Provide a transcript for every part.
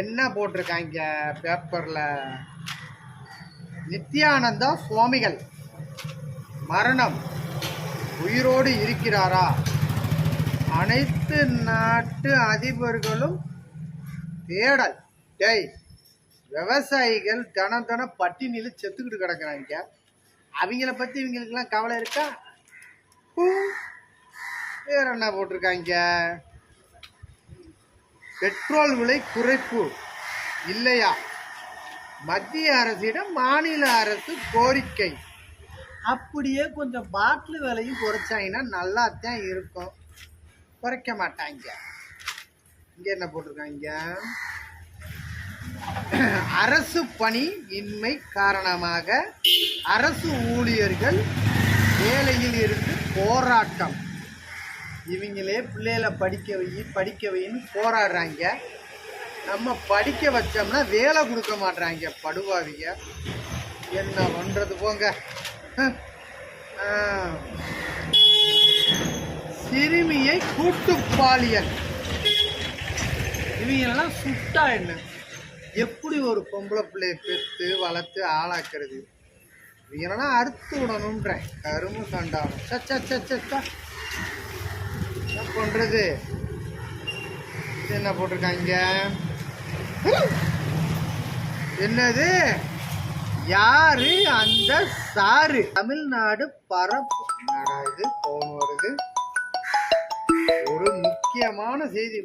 என்ன போட்டிருக்காங்க பேப்பரில்? நித்யானந்தா சுவாமிகள் மரணம். உயிரோடு இருக்கிறாரா? அனைத்து நாட்டு அதிபர்களும் தேடல். டேய் விவசாயிகள் தினம் தன பட்டினியில் செத்துக்கிட்டு கிடக்குறாங்க. அவங்கள பற்றி இவங்களுக்கெல்லாம் கவலை இருக்கா? வேற என்ன போட்டிருக்காங்க? பெட்ரோல் விலை குறைப்பு இல்லையா? மத்திய அரசிடம் மாநில அரசு கோரிக்கை. அப்படியே கொஞ்சம் பாட்டில் விலையும் குறைச்சாங்கன்னா நல்லா தான் இருக்கும். குறைக்க மாட்டாங்க. இங்கே என்ன போட்டிருக்காங்க? அரசு பணி இன்மை காரணமாக அரசு ஊழியர்கள் வேலையில் இருந்து போராட்டம். இவங்களே பிள்ளைகளை படிக்க வை படிக்க வைன்னு போராடுறாங்க. நம்ம படிக்க வச்சோம்னா வேலை கொடுக்க மாட்றாங்க படுவாவிங்க. என்ன பண்ணுறது போங்க. சிறுமியை கூட்டு பாலியல். இவங்களெல்லாம் சுட்டா என்ன? எப்படி ஒரு பொம்பளை பிள்ளைய பெற்று வளர்த்து ஆளாக்குறது? இவங்களெல்லாம் அறுத்து விடணுன்றேன் கரும்பு கண்டாலும் சச்சா சச்சா பண்ணுறது இது என்ன போட்டிருக்காங்க என்னது? யாரு அந்த சாரு? தமிழ்நாடு பரப்பு. என்னடா இது? போன் வருது. ஒரு முக்கியமான செய்தி.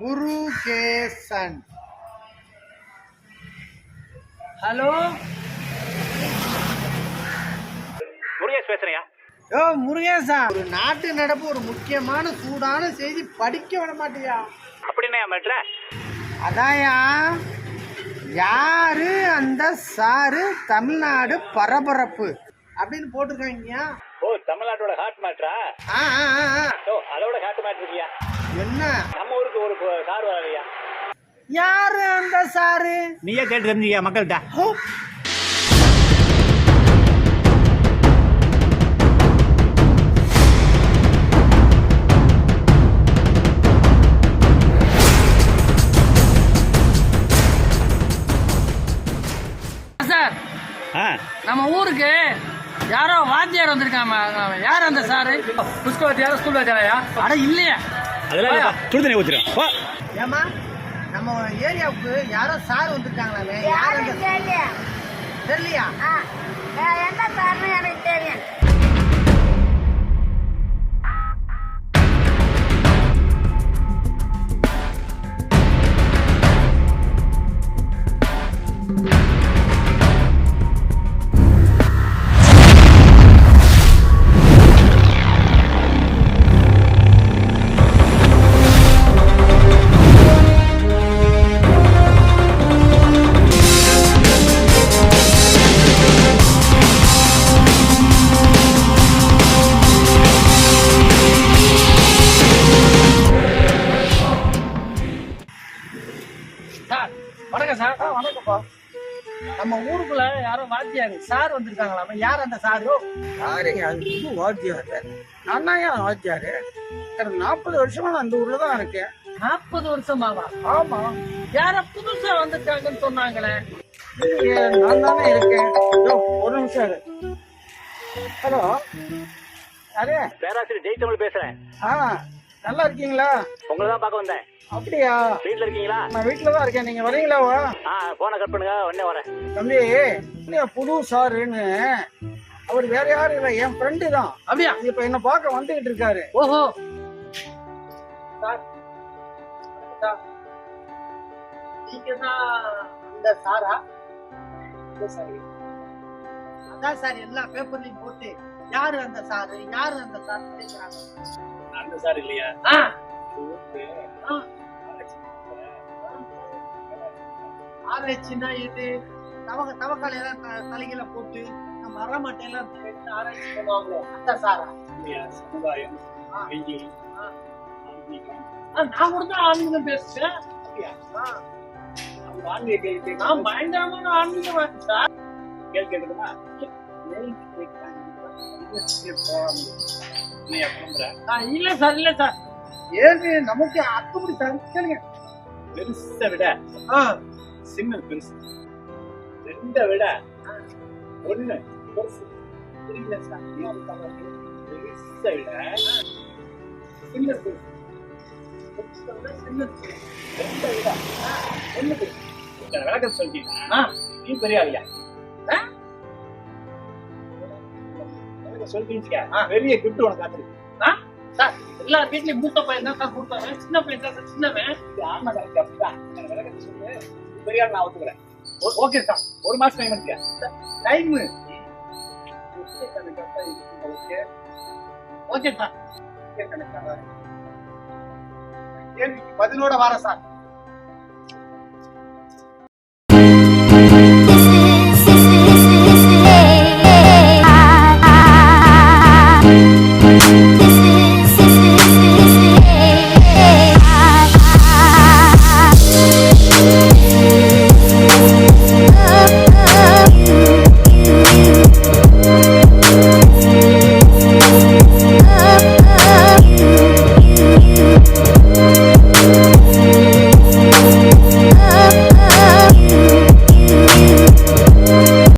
முருகேசன். ஹலோ? முருகேஷ் பேசுறியா ஓ முருகேசா ஒரு நாட்டு நடப்பு ஒரு முக்கியமான சூடான செய்தி படிக்க விட மாட்டியா? அப்படின்னா மேட்ர அதாயா யாரு அந்த சாரு தமிழ்நாடு பரபரப்பு? அப்படின்னு போட்டிருக்காங்க ஓ தமிழ்நாட்டோட ஹாட் மேட்ரா. ஓ அதோட ஹாட் மேட்ரு இருக்கியா என்ன? நம்ம ஊருக்கு ஒரு கார் வரலையா யாரு அந்த சாரு? நீயே கேட்டு தெரிஞ்சுக்கியா மக்கள்கிட்ட? நம்ம ஊருக்கு யாரோ வாத்தியார் வந்திருக்காம யார் அந்த சாரு புஷ்க வாத்தியாரா ஸ்கூல் வாத்தியாரையா? அட இல்லையா. அதெல்லாம் சுடு தண்ணி ஊத்துறோம் ஓ ஏமா நம்ம ஏரியாவுக்கு யாரோ சார் வந்திருக்காங்களாமே? யார் யாரும் அந்த தெரியல தெரியலையா எந்த காரணம் எனக்கு தெரியும். வணக்கம் சார். வணக்கம்ப்பா. நம்ம ஊருக்குள்ள யாரோ வாத்தியார் சார் வந்திருக்காங்களாமே. யார் அந்த சாரு? யாருங்க? அது வாத்தியாரு நான் ஏன் வாத்தியாரு? எனக்கு நாற்பது வருஷமா நான் அந்த ஊர்ல தான் இருக்கேன். நாற்பது வருஷமாவா? ஆமா. யார புதுசா வந்திருக்காங்கன்னு சொன்னாங்களே. நான் தானே இருக்கேன். ஒரு நிமிஷம். ஹலோ. யாரு? பேராசிரியர் ஜெய்தமிழ் பேசுறேன். ஆ. நல்லா இருக்கீங்களா? உங்களை தான் பார்க்க வந்தேன். அப்படியா? வீட்டில் இருக்கீங்களா? நான் வீட்டுல தான் இருக்கேன். நீங்க வரீங்களாவா ஆ போனை கட் பண்ணுங்க உடனே வரேன். தம்பி புது சாருன்னு? அவர் வேற யாரும் இல்லை என் ஃப்ரெண்டு தான். அப்படியா? இப்ப என்ன பார்க்க வந்துகிட்டு இருக்காரு. ஓஹோ. நீங்க தான் அந்த சாரா? அதான் சார் எல்லா பேப்பர்லயும் போட்டு யாரு அந்த சாரு? யாரு அந்த சாரு கேட்கிறாங்க அந்த சார் இல்லையா? ஆராய்ச்சின்னா இது தவ தவக்காலையெல்லாம் த- தலைகளை போட்டு மரமட்டையெல்லாம் ஆராய்ச்சி பண்ணுவாங்களே? அந்த சாரா? சமுதாயம் நான் கூட தான் ஆன்மீகம் பேசுறேன் ஆன்மீக நான் பயங்கரமான ஆன்மீகம் சார். கேள்வி ஆ, இல்ல சார் இல்ல சார். ஏன்னு நமக்கு அத்துப்படி சார் கேளுங்க. பெருசை விட சின்னது பெருசு. ரெண்டை விட ஒண்ணு பெருசு. புரியல சார்? பெருசை விட சின்னது பெருசு. விளக்கம் சொல்லிட்டீங்கன்னா நீ பெரிய ஆளியா? சொல்லிட்டீங்க பெரிய கிஃப்ட் உனக்கு காத்திருக்கு சார் எல்லா வீட்லயும் மூத்த பையன் தான் சார் கொடுத்தாங்க சின்ன பையன் தான் சார் சின்னவன் ஆமா கரெக்ட் அப்படிதான் எனக்கு சொல்லு பெரிய நான் ஒத்துக்கிறேன் ஓகே சார் ஒரு மாசம் டைம் டைம் ஓகே சார் கேள்விக்கு பதிலோட வர சார்